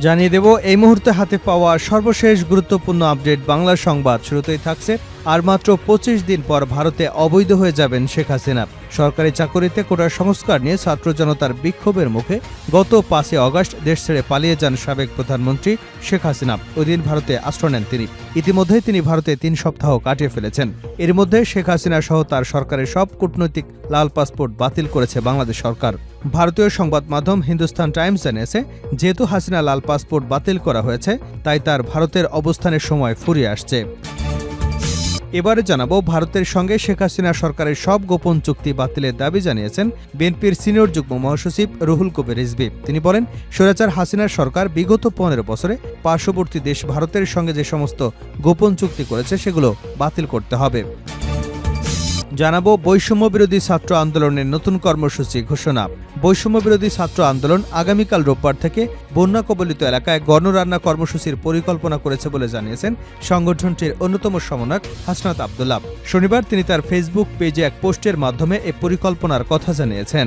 জানিয়ে দেব, এই মুহূর্তে হাতে পাওয়া সর্বশেষ গুরুত্বপূর্ণ আপডেট বাংলা সংবাদ। শুরুতেই থাকছে, আর মাত্র পঁচিশ দিন পর ভারতে অবৈধ হয়ে যাবেন শেখ হাসিনা। সরকারি চাকরিতে কোটার সংস্কার নিয়ে ছাত্র জনতার বিক্ষোভের মুখে গত পাঁচই অগস্ট দেশ ছেড়ে পালিয়ে যান সাবেক প্রধানমন্ত্রী শেখ হাসিনা। ওই দিন ভারতে আশ্রয় নেন তিনি। ইতিমধ্যেই তিনি ভারতে তিন সপ্তাহ কাটিয়ে ফেলেছেন। এর মধ্যে শেখ হাসিনা সহ তার সরকারের সব কূটনৈতিক লাল পাসপোর্ট বাতিল করেছে বাংলাদেশ সরকার। ভারতীয় সংবাদ মাধ্যম হিন্দুস্তান টাইমস জানিয়েছে, যেহেতু হাসিনা লাল পাসপোর্ট বাতিল করা হয়েছে, তাই তার ভারতের অবস্থানের সময় ফুরিয়ে আসছে। এবারে জানাব, ভারতের সঙ্গে শেখ হাসিনা সরকারের সব গোপন চুক্তি বাতিলের দাবি জানিয়েছেন বিএনপির সিনিয়র যুগ্ম মহাসচিব রুহুল কবির রিজভি। তিনি বলেন, স্বৈরাচার হাসিনার সরকার বিগত পনেরো বছরে পার্শ্ববর্তী দেশ ভারতের সঙ্গে যে সমস্ত গোপন চুক্তি করেছে, সেগুলো বাতিল করতে হবে। জানাব বৈষম্য বিরোধী ছাত্র আন্দোলনের নতুন কর্মসূচি ঘোষণা। বৈষম্য বিরোধী ছাত্র আন্দোলন আগামীকাল রোববার থেকে বন্যা কবলিত এলাকায় গণরান্না কর্মসূচির পরিকল্পনা করেছে বলে জানিয়েছেন সংগঠনটির অন্যতম সমন্বয়ক হাসনাত আবদুল্লাহ। শনিবার তিনি তার ফেসবুক পেজে এক পোস্টের মাধ্যমে এ পরিকল্পনার কথা জানিয়েছেন।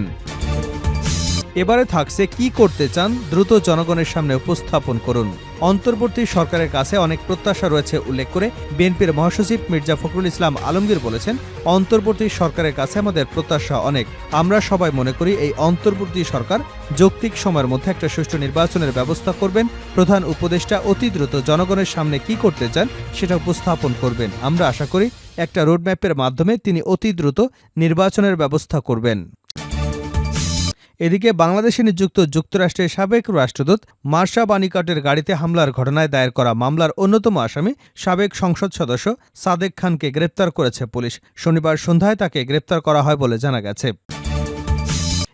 এবারে থাকছে কি করতে চান দ্রুত জনগণের সামনে উপস্থাপন করুন। অন্তর্বর্তী সরকারের কাছে অনেক প্রত্যাশা রয়েছে উল্লেখ করে বিএনপির মহাসচিব মির্জা ফখরুল ইসলাম আলমগীর বলেছেন, অন্তর্বর্তী সরকারের কাছে আমাদের প্রত্যাশা অনেক। আমরা সবাই মনে করি এই অন্তর্বর্তী সরকার যৌক্তিক সময়ের মধ্যে একটা সুষ্ঠু নির্বাচনের ব্যবস্থা করবেন। প্রধান উপদেষ্টা অতি দ্রুত জনগণের সামনে কি করতে চান সেটা উপস্থাপন করবেন। আমরা আশা করি একটা রোডম্যাপের মাধ্যমে তিনি অতি দ্রুত নির্বাচনের ব্যবস্থা করবেন। এদিকে বাংলাদেশে নিযুক্ত যুক্তরাষ্ট্রের সাবেক রাষ্ট্রদূত মার্শা বানিকাটের গাড়িতে হামলার ঘটনায় দায়ের করা মামলার অন্যতম আসামি সাবেক সংসদ সদস্য সাদেক খানকে গ্রেপ্তার করেছে পুলিশ। শনিবার সন্ধ্যায় তাকে গ্রেপ্তার করা হয় বলে জানা গেছে।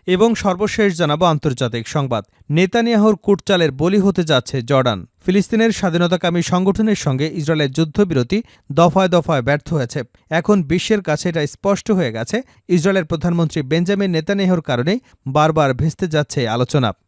এবং সর্বশেষ জানাব আন্তর্জাতিক সংবাদ। নেতানিয়াহুর কুটচালের বলি হতে যাচ্ছে জর্ডান। ফিলিস্তিনের স্বাধীনতাকামী সংগঠনের সঙ্গে ইসরায়েলের যুদ্ধবিরতি দফায় দফায় ব্যর্থ হয়েছে। এখন বিশ্বের কাছে এটা স্পষ্ট হয়ে গেছে। ইসরায়েলের প্রধানমন্ত্রী বেঞ্জামিন নেতানিয়াহুর কারণেই বারবার ভেস্তে যাচ্ছে আলোচনা।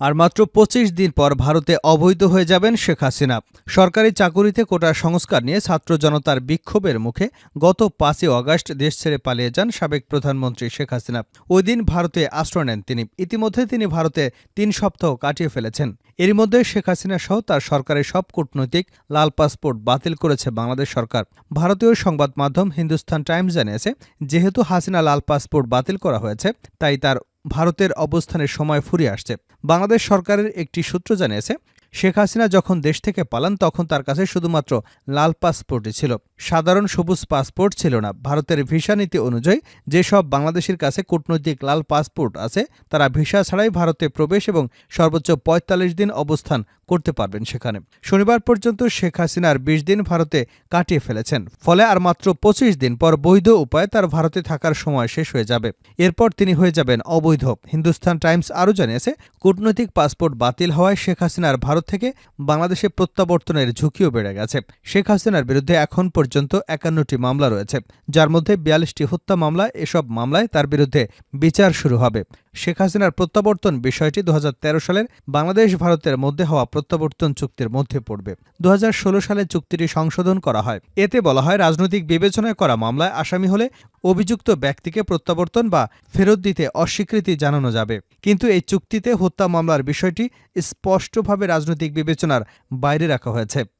আর মাত্র পঁচিশ দিন পর ভারতে অবৈধ হয়ে যাবেন শেখ হাসিনা। সরকারি চাকুরিতে কোটার সংস্কার নিয়ে ছাত্র জনতার বিক্ষোভের মুখে গত পাঁচই অগাস্ট দেশ ছেড়ে পালিয়ে যান সাবেক প্রধানমন্ত্রী শেখ হাসিনা। ওই দিন ভারতে আশ্রয় নেন তিনি। ইতিমধ্যে তিনি ভারতে তিন সপ্তাহ কাটিয়ে ফেলেছেন। এরই মধ্যে শেখ হাসিনা সহ তার সরকারের সব কূটনৈতিক লাল পাসপোর্ট বাতিল করেছে বাংলাদেশ সরকার। ভারতীয় সংবাদ মাধ্যম হিন্দুস্তান টাইমস জানিয়েছে, যেহেতু হাসিনা লাল পাসপোর্ট বাতিল করা হয়েছে, তাই তার ভারতের অবস্থানের সময় ফুরিয়ে আসছে। বাংলাদেশ সরকারের একটি সূত্র জানিয়েছে, শেখ হাসিনা যখন দেশ থেকে পালান, তখন তার কাছে শুধুমাত্র লাল পাসপোর্টই ছিল। সাধারণ সবুজ পাসপোর্ট ছিল না। ভারতের ভিসা নীতি অনুযায়ী যেসব বাংলাদেশের কাছে কূটনৈতিক লাল পাসপোর্ট আছে, তারা ভিসা ছাড়াই ভারতে প্রবেশ এবং সর্বোচ্চ পঁয়তাল্লিশ দিন অবস্থান করতে পারবেন সেখানে। শনিবার পর্যন্ত শেখ হাসিনার বিশ দিন ভারতে কাটিয়ে ফেলেছেন। ফলে আর মাত্র পঁচিশ দিন পর বৈধ উপায়ে তার ভারতে থাকার সময় শেষ হয়ে যাবে। এরপর তিনি হয়ে যাবেন অবৈধ। হিন্দুস্তান টাইমস আরও জানিয়েছে, কূটনৈতিক পাসপোর্ট বাতিল হওয়ায় শেখ হাসিনার ভারত থেকে বাংলাদেশে প্রত্যাবর্তনের ঝুঁকিও বেড়ে গেছে। শেখ হাসিনার বিরুদ্ধে এখন পর্যন্ত একান্নটি মামলা রয়েছে। যার মধ্যে বিয়াল্লিশটি হত্যা মামলা, এসব মামলায় তার বিরুদ্ধে বিচার শুরু হবে। শেখ হাসিনার প্রত্যাবর্তন বিষয়টি দু হাজার তেরো সালের বাংলাদেশ ভারতের মধ্যে হওয়া প্রত্যাবর্তন চুক্তির মধ্যে পড়বে। দু হাজার ষোলো সালে চুক্তিটি সংশোধন করা হয়। এতে বলা হয়, রাজনৈতিক বিবেচনায় করা মামলায় আসামি হলে অভিযুক্ত ব্যক্তিকে প্রত্যাবর্তন বা ফেরত দিতে অস্বীকৃতি জানানো যাবে। কিন্তু এই চুক্তিতে হত্যা মামলার বিষয়টি স্পষ্টভাবে রাজনৈতিক বিবেচনার বাইরে রাখা হয়েছে।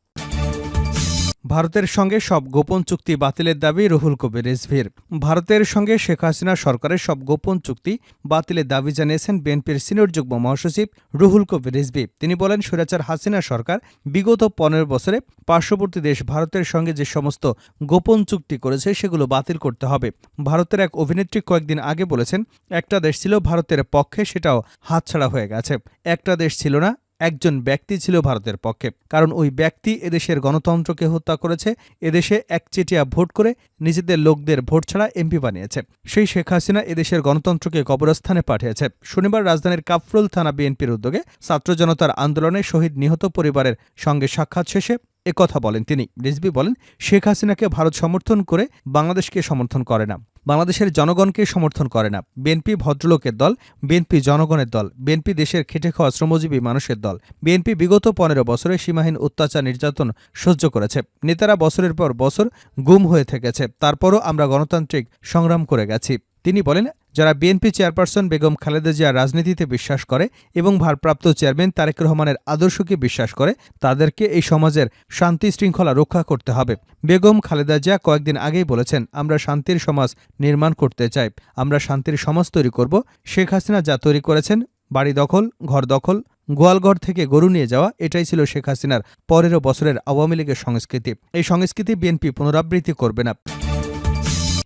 ভারতের সঙ্গে সব গোপন চুক্তি বাতিলের দাবি রুহুল কবির রিজভির ভারতের সঙ্গে শেখ হাসিনা সরকারের সব গোপন চুক্তি বাতিলের দাবি জানিয়েছেন বিএনপির সিনিয়র যুগ্ম মহাসচিব রুহুল কবির রিজভি তিনি বলেন, স্বৈরাচার হাসিনা সরকার বিগত পনেরো বছরে পার্শ্ববর্তী দেশ ভারতের সঙ্গে যে সমস্ত গোপন চুক্তি করেছে, সেগুলো বাতিল করতে হবে। ভারতের এক অভিনেত্রী কয়েকদিন আগে বলেছেন, একটা দেশ ছিল ভারতের পক্ষে, সেটাও হাতছাড়া হয়ে গেছে। একটা দেশ ছিল না একজন ব্যক্তি ছিল ভারতের পক্ষে। কারণ ওই ব্যক্তি এদেশের গণতন্ত্রকে হত্যা করেছে, এদেশে একচেটিয়া ভোট করে নিজেদের লোকদের ভোট ছাড়া এমপি বানিয়েছে। সেই শেখ হাসিনা এদেশের গণতন্ত্রকে কবরস্থানে পাঠিয়েছে। শনিবার রাজধানীর কাফরুল থানা বিএনপির উদ্যোগে ছাত্র জনতার আন্দোলনে শহীদ নিহত পরিবারের সঙ্গে সাক্ষাৎ শেষে একথা বলেন তিনি। রিজভি বলেন, শেখ হাসিনাকে ভারত সমর্থন করে বাংলাদেশকে সমর্থন করে না। বাংলাদেশের জনগণকে সমর্থন করে না। বিএনপি ভদ্রলোকের দল, বিএনপি জনগণের দল, বিএনপি দেশের খেটে খাওয়া শ্রমজীবী মানুষের দল, বিএনপি বিগত পনেরো বছরে সীমাহীন অত্যাচার নির্যাতন সহ্য করেছে। নেতারা বছরের পর বছর গুম হয়ে থেকেছে। তারপরও আমরা গণতান্ত্রিক সংগ্রাম করে গেছি। তিনি বলেন, যারা বিএনপি চেয়ারপারসন বেগম খালেদা জিয়ার রাজনীতিতে বিশ্বাস করে এবং ভারপ্রাপ্ত চেয়ারম্যান তারেক রহমানের আদর্শকে বিশ্বাস করে, তাদেরকে এই সমাজের শান্তি শৃঙ্খলা রক্ষা করতে হবে। বেগম খালেদা জিয়া কয়েকদিন আগেই বলেছেন, আমরা শান্তির সমাজ নির্মাণ করতে চাই। আমরা শান্তির সমাজ তৈরি করব। শেখ হাসিনা যা তৈরি করেছেন, বাড়ি দখল, ঘর দখল, গোয়ালঘর থেকে গরু নিয়ে যাওয়া, এটাই ছিল শেখ হাসিনার পনেরো বছরের আওয়ামী লীগের সংস্কৃতি। এই সংস্কৃতি বিএনপি পুনরাবৃত্তি করবে না।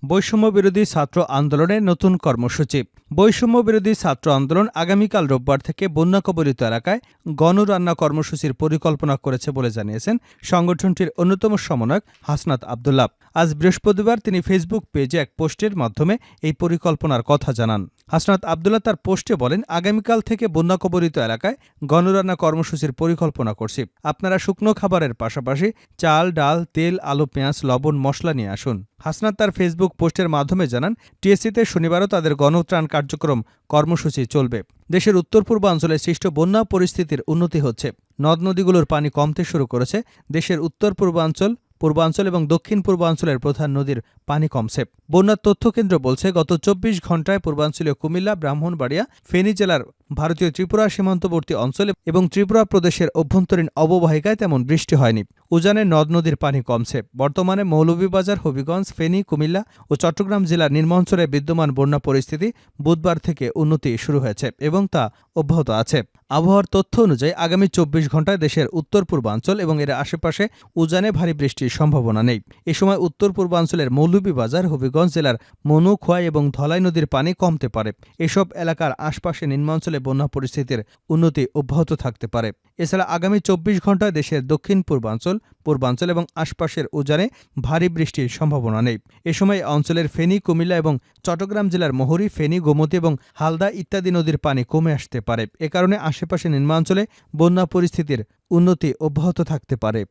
বৈষম্য বিরোধী ছাত্র আন্দোলনের নতুন কর্মসূচি। বৈষম্য বিরোধী ছাত্র আন্দোলন আগামীকাল রোববার থেকে বন্যা কবলিত এলাকায় গণরান্না কর্মসূচির পরিকল্পনা করেছে বলে জানিয়েছেন সংগঠনটির অন্যতম সমন্বয়ক হাসনাত আবদুল্লাহ। আজ বৃহস্পতিবার তিনি ফেসবুক পেজে এক পোস্টের মাধ্যমে এই পরিকল্পনার কথা জানান। হাসনাত আবদুল্লাহ তার পোস্টে বলেন, আগামীকাল থেকে বন্যা কবলিত এলাকায় গণরান্না কর্মসূচির পরিকল্পনা করছি। আপনারা শুকনো খাবারের পাশাপাশি চাল, ডাল, তেল, আলু, পেঁয়াজ, লবণ, মশলা নিয়ে আসুন। হাসনাত তার ফেসবুক পোস্টের মাধ্যমে জানান, টিএসসিতে শনিবারও তাদের গণত্রাণ কার্যক্রম কর্মসূচি চলবে। দেশের উত্তর পূর্বাঞ্চলে সৃষ্ট বন্যা পরিস্থিতির উন্নতি হচ্ছে। নদ নদীগুলোর পানি কমতে শুরু করেছে। দেশের উত্তর পূর্বাঞ্চল পূর্বাঞ্চল এবং দক্ষিণ পূর্বাঞ্চলের প্রধান নদীর পানি কমছে। বন্যার তথ্য কেন্দ্র বলছে, গত চব্বিশ ঘন্টায় পূর্বাঞ্চলীয় কুমিল্লা, ব্রাহ্মণবাড়িয়া, ফেনী জেলার ভারতীয় ত্রিপুরা সীমান্তবর্তী অঞ্চলে এবং ত্রিপুরা প্রদেশের অভ্যন্তরীণ অববাহিকায় তেমন বৃষ্টি হয়নি। উজানে নদ নদীর পানি কমছে। বর্তমানে মৌলভীবাজার, হবিগঞ্জ, ফেনী, কুমিল্লা ও চট্টগ্রাম জেলার নিম্নাঞ্চলে বিদ্যমান বন্যা পরিস্থিতি বুধবার থেকে উন্নতি শুরু হয়েছে এবং তা অব্যাহত আছে। আবহাওয়ার তথ্য অনুযায়ী আগামী চব্বিশ ঘন্টায় দেশের উত্তর পূর্বাঞ্চল এবং এর আশেপাশে উজানে ভারী বৃষ্টির সম্ভাবনা নেই। এ সময় উত্তর পূর্বাঞ্চলের মৌলভীবাজার, হবিগঞ্জ জেলার মনু খোয়াই এবং ধলাই নদীর পানি কমতে পারে। এসব এলাকার আশপাশে নিম্নাঞ্চলে বন্যা পরিস্থিতির উন্নতি অব্যাহত থাকতে পারে। এছাড়া আগামী চব্বিশ ঘন্টায় দেশের দক্ষিণ পূর্বাঞ্চল পূর্বাঞ্চল এবং আশপাশের উজানে ভারী বৃষ্টির সম্ভাবনা নেই। এ সময় অঞ্চলের ফেনী, কুমিল্লা এবং চট্টগ্রাম জেলার মহুরি, ফেনী, গোমতি এবং হালদা ইত্যাদি নদীর পানি কমে আসতে পারে। এ কারণে আশেপাশে নিম্নাঞ্চলে বন্যা পরিস্থিতির উন্নতি অব্যাহত থাকতে পারে।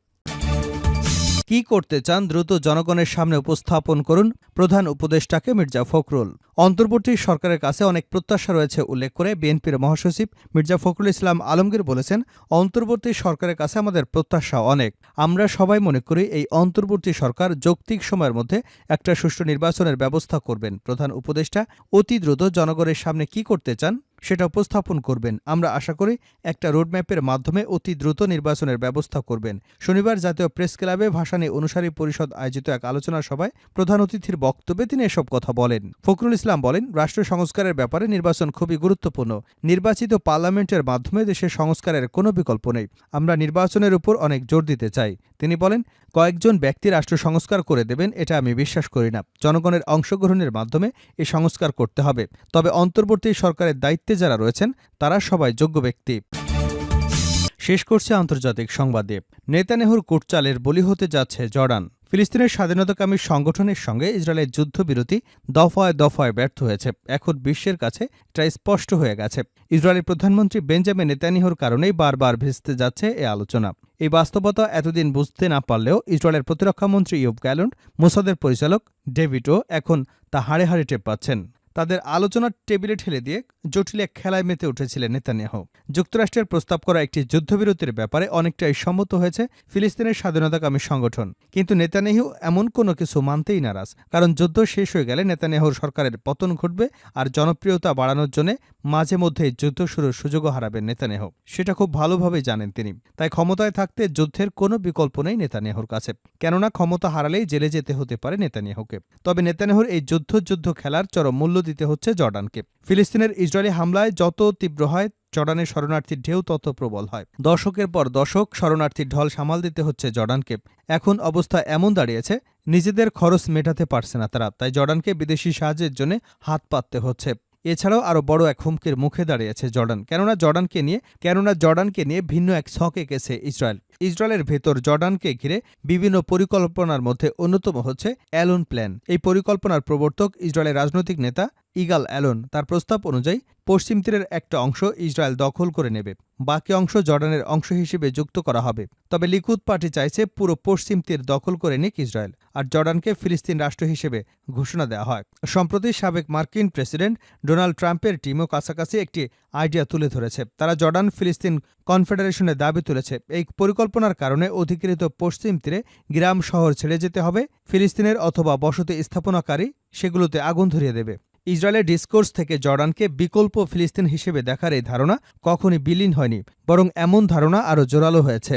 কি করতে চান দ্রুত জনগণের সামনে উপস্থাপন করুন, প্রধান উপদেষ্টাকে মির্জা ফখরুল। অন্তর্বর্তী সরকারের কাছে অনেক প্রত্যাশা রয়েছে উল্লেখ করে বিএনপির মহাসচিব মির্জা ফখরুল ইসলাম আলমগীর বলেছেন, অন্তর্বর্তী সরকারের কাছে আমাদের প্রত্যাশা অনেক। আমরা সবাই মনে করি এই অন্তর্বর্তী সরকার যৌক্তিক সময়ের মধ্যে একটা সুষ্ঠু নির্বাচনের ব্যবস্থা করবেন। প্রধান উপদেষ্টা, অতি দ্রুত জনগণের সামনে কি করতে চান? সেটা উপস্থাপন করবেন। আমরা আশা করি একটা রোডম্যাপের মাধ্যমে অতি দ্রুত নির্বাচনের ব্যবস্থা করবেন। শনিবার জাতীয় প্রেস ক্লাবে ভাসানী অনুসারী পরিষদ আয়োজিত এক আলোচনা সভায় প্রধান অতিথির বক্তব্যে তিনি এসব কথা বলেন। ফখরুল ইসলাম বলেন রাষ্ট্র সংস্কারের ব্যাপারে নির্বাচন খুবই গুরুত্বপূর্ণ। নির্বাচিত পার্লামেন্টের মাধ্যমে দেশের সংস্কারের কোনো বিকল্প নেই। আমরা নির্বাচনের উপর অনেক জোর দিতে চাই। তিনি বলেন, কয়েকজন ব্যক্তি রাষ্ট্র সংস্কার করে দেবেন, এটা আমি বিশ্বাস করি না। জনগণের অংশগ্রহণের মাধ্যমে এই সংস্কার করতে হবে। তবে অন্তর্বর্তী সরকারের দায়িত্বে যারা রয়েছেন, তারা সবাই যোগ্য ব্যক্তি। শেষ করছে আন্তর্জাতিক সংবাদে। নেতানেহুর কুটচালের বলি হতে যাচ্ছে জর্ডান। ফিলিস্তিনের স্বাধীনতাকামী সংগঠনের সঙ্গে ইসরায়েলের যুদ্ধবিরতি দফায় দফায় ব্যর্থ হয়েছে। এখন বিশ্বের কাছে এটা স্পষ্ট হয়ে গেছে। ইসরায়েলের প্রধানমন্ত্রী বেঞ্জামিন নেতানিহুর কারণেই বারবার ভেস্তে যাচ্ছে এ আলোচনা। এই বাস্তবতা এতদিন বুঝতে না পারলেও ইসরায়েলের প্রতিরক্ষামন্ত্রী ইউব গ্যালন্ট মোসাদের পরিচালক ডেভিডও এখন তা হাড়ে হাড়ে টেপ পাচ্ছেন। তাদের আলোচনার টেবিলে ঠেলে দিয়ে জটিল এক খেলায় মেতে উঠেছিলেন নেতানিয়াহু। যুক্তরাষ্ট্রের প্রস্তাব করা একটি যুদ্ধবিরতির ব্যাপারে অনেকটাই সম্মত হয়েছে ফিলিস্তিনের স্বাধীনতাকামী সংগঠন। কিন্তু নেতানিয়াহু এমন কোনো কিছু মানতেই নারাজ, কারণ যুদ্ধ শেষ হয়ে গেলে নেতানিয়াহুর সরকারের পতন ঘটবে আর জনপ্রিয়তা বাড়ানোর জন্য মাঝে মধ্যে যুদ্ধ শুরুর সুযোগও হারাবেন নেতানিয়াহু। সেটা খুব ভালোভাবেই জানেন তিনি। তাই ক্ষমতায় থাকতে যুদ্ধের কোনো বিকল্প নেই নেতানিয়াহুর কাছে, কেননা ক্ষমতা হারালেই জেলে যেতে হতে পারে নেতানিয়াহুকে। তবে নেতানিয়াহুর এই যুদ্ধ যুদ্ধ খেলার চরম মূল্য দিতে হচ্ছে জর্ডানকে। ফিলিস্তিনের ইসরায়েলি হামলায় যত তীব্র হয়, জর্ডানের শরণার্থীর ঢেউ তত প্রবল হয়। দশকের পর দশক শরণার্থীর ঢল সামাল দিতে হচ্ছে জর্ডানকে। এখন অবস্থা এমন দাঁড়িয়েছে, নিজেদের খরচ মেটাতে পারছে না তারা, তাই জর্ডানকে বিদেশি সাহায্যের জন্য হাত পাততে হচ্ছে। এছাড়াও আরও বড় এক হুমকির মুখে দাঁড়িয়েছে জর্ডান, কেননা জর্ডানকে নিয়ে, কেননা জর্ডানকে নিয়ে ভিন্ন এক ছক এঁকেছে ইসরায়েল। ইসরায়েলের ভেতর জর্ডানকে ঘিরে বিভিন্ন পরিকল্পনার মধ্যে অন্যতম হচ্ছে অ্যালোন প্ল্যান। এই পরিকল্পনার প্রবর্তক ইসরায়েলের রাজনৈতিক নেতা ইগাল অ্যালন তার প্রস্তাব অনুযায়ী পশ্চিম তীরের একটা অংশ ইসরায়েল দখল করে নেবে, বাকি অংশ জর্ডানের অংশ হিসেবে যুক্ত করা হবে। তবে লিকুদ পার্টি চাইছে পুরো পশ্চিম তীর দখল করে নিক ইসরায়েল আর জর্ডানকে ফিলিস্তিন রাষ্ট্র হিসেবে ঘোষণা দেওয়া হয়। সম্প্রতি সাবেক মার্কিন প্রেসিডেন্ট ডোনাল্ড ট্রাম্পের টিমও কাছাকাছি একটি আইডিয়া তুলে ধরেছে। তারা জর্ডান ফিলিস্তিন কনফেডারেশনের দাবি তুলেছে, এই পরিকল্পনার কারণে অধিকৃত পশ্চিম তীরে গ্রাম শহর ছেড়ে যেতে হবে, ফিলিস্তিনের অথবা বসতি স্থাপনাকারী সেগুলোতে আগুন ধরিয়ে দেবে। ইসরায়েলের ডিসকোর্স থেকে জর্ডানকে বিকল্প ফিলিস্তিন হিসেবে দেখার এই ধারণা কখনই বিলীন হয়নি, বরং এমন ধারণা আরও জোরালো হয়েছে।